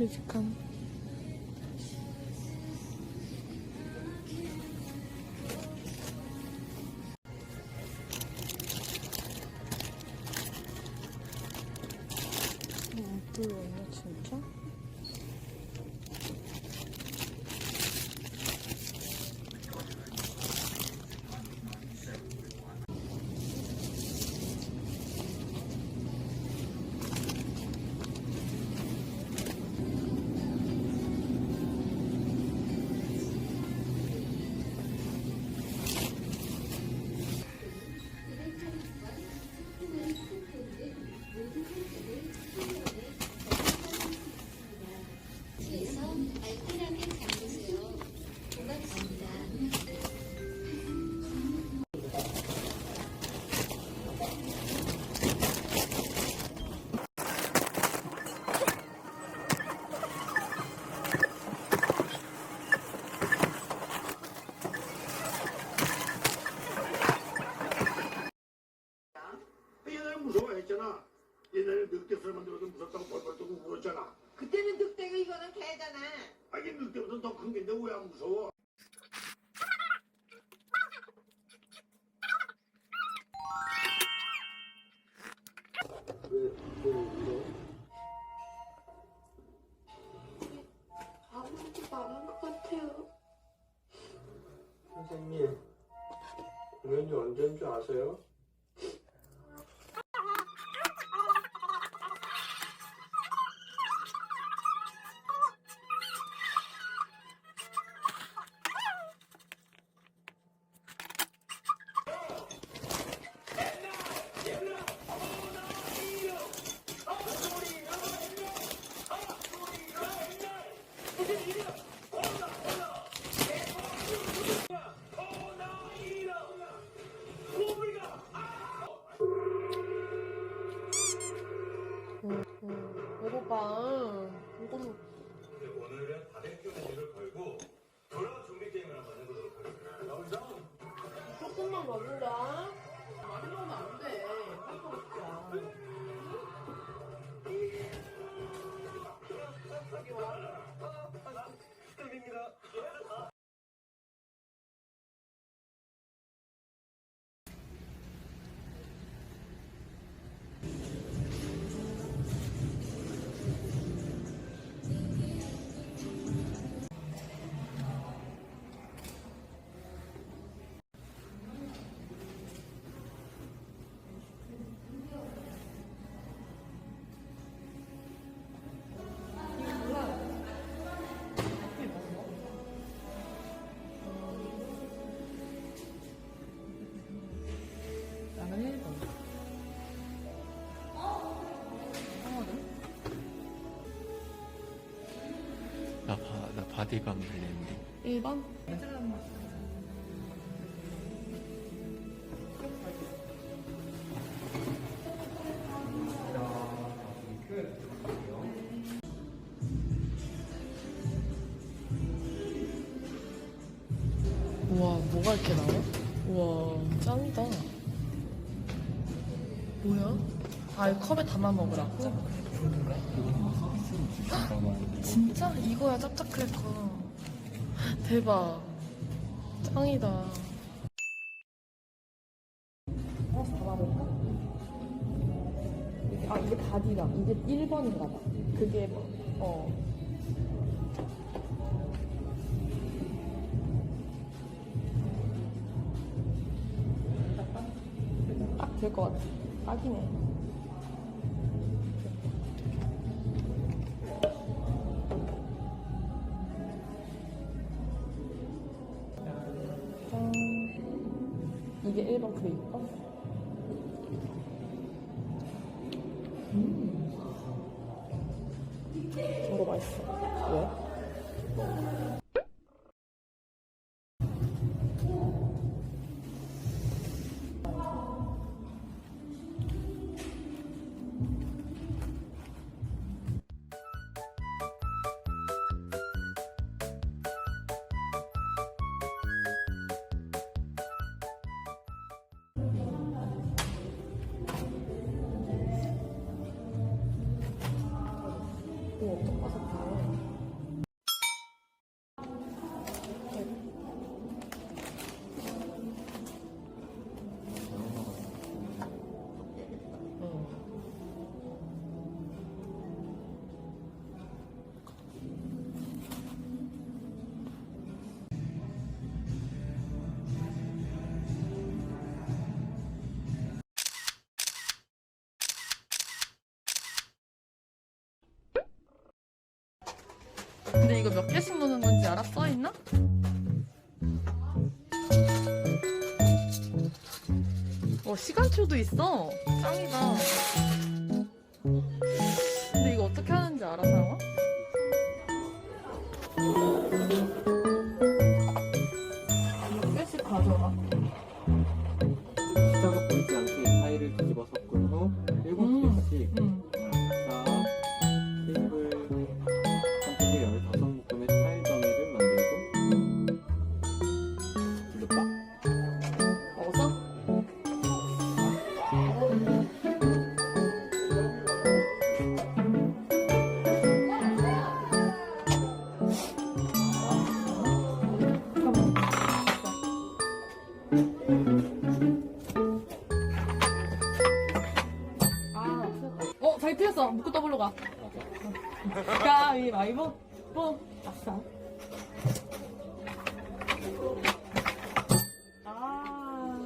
뮤직함. 어, 불렀나 진짜? 아무것도 말한 것 같아요. 선생님, 공연이 언제인 줄 아세요? 바, 바디감 걸리는데 1번? 우와, 뭐가 이렇게 나와? 우와, 짱이다. 뭐야? 아, 이 컵에 담아 먹으라고? 진짜? 이거야, 짭짭크래커. 대박. 짱이다. 어, 담아볼까? 아, 이게 바디감. 이게 1번인가 봐. 그게 뭐, 어. 딱될것 같아. 딱이네. 이게 1번 그레이퍼? 음. 저거 맛있어. 왜? 오, 엄청 바삭해요. 근데 이거 몇 개씩 넣는 건지 알아? 써 있나? 어, 시간초도 있어. 짱이다. 근데 이거 어떻게 하는지 알아, 상아? 몇 개씩 가져가. 어, 자기 틀렸어. 묶고 더블로 가. 가위바위보, 뽀, 아싸. 아.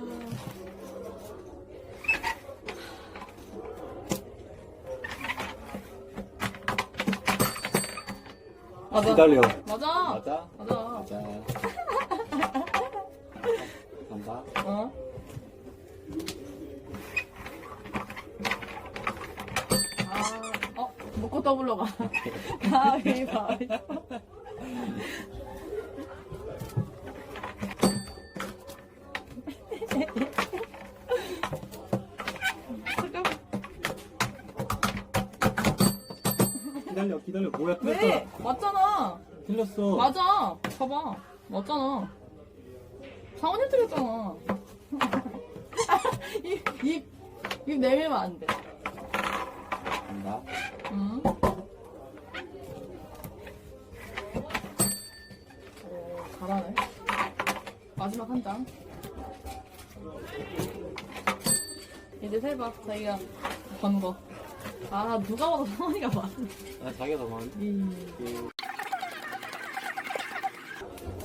맞아. 기다려 맞아. 맞아 맞아. 맞아 간다 어? 아, 어? 먹고 더블로 가. 가위바위보. 기다려 기다려 뭐야 왜? 틀렸다 맞잖아. 틀렸어 맞아. 봐봐. 맞잖아. 상원이 틀렸잖아. 입, 입, 입 내밀면 안 돼. 간다 응? 오, 잘하네. 마지막 한 장. 이제 세봐. 자기가 번 거. 아, 누가 봐도 상원이가 많아. 아 자기가 더 많이 2,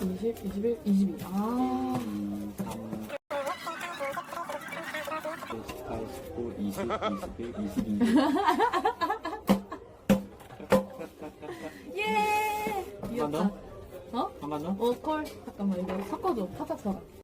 20, 21, 22. 아, 2, 19, 20, 21, 22 예! 한번 이겼다. 더? 어? 한번 더? 어, 콜. 잠깐만, 이거 섞어줘. 타타처럼.